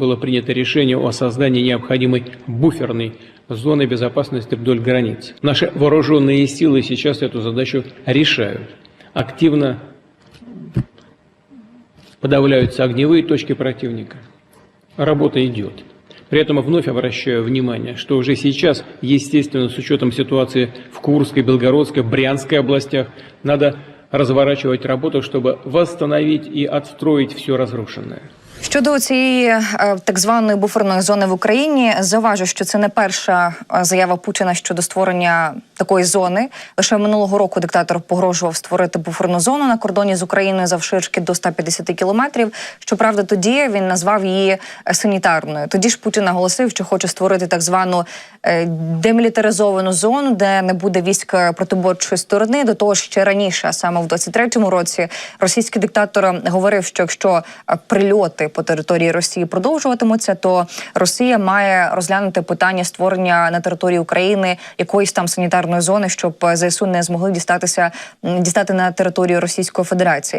было принято решение о создании необходимой буферной зоны безопасности вдоль границ. Наши вооруженные силы сейчас эту задачу решают. Активно подавляются огневые точки противника. Работа идет. При этом вновь обращаю внимание, что уже сейчас, естественно, с учетом ситуации в Курской, Белгородской, Брянской областях, надо разворачивать работу, чтобы восстановить и отстроить все разрушенное. Щодо цієї е, так званої буферної зони в Україні, зауважу, що це не перша е, заява Путіна щодо створення такої зони. Лише минулого року диктатор погрожував створити буферну зону на кордоні з Україною завширшки до 150 кілометрів. Щоправда, тоді він назвав її е, санітарною. Тоді ж Путін наголосив, що хоче створити так звану демілітаризовану зону, де не буде військ протиборчої сторони. До того ще раніше, саме в 23-му році, російський диктатор говорив, що якщо е, прильоти по території Росії продовжуватимуться, то Росія має розглянути питання створення на території України якоїсь там санітарної зони, щоб е, ЗСУ не змогли дістатися дістати на територію Російської Федерації.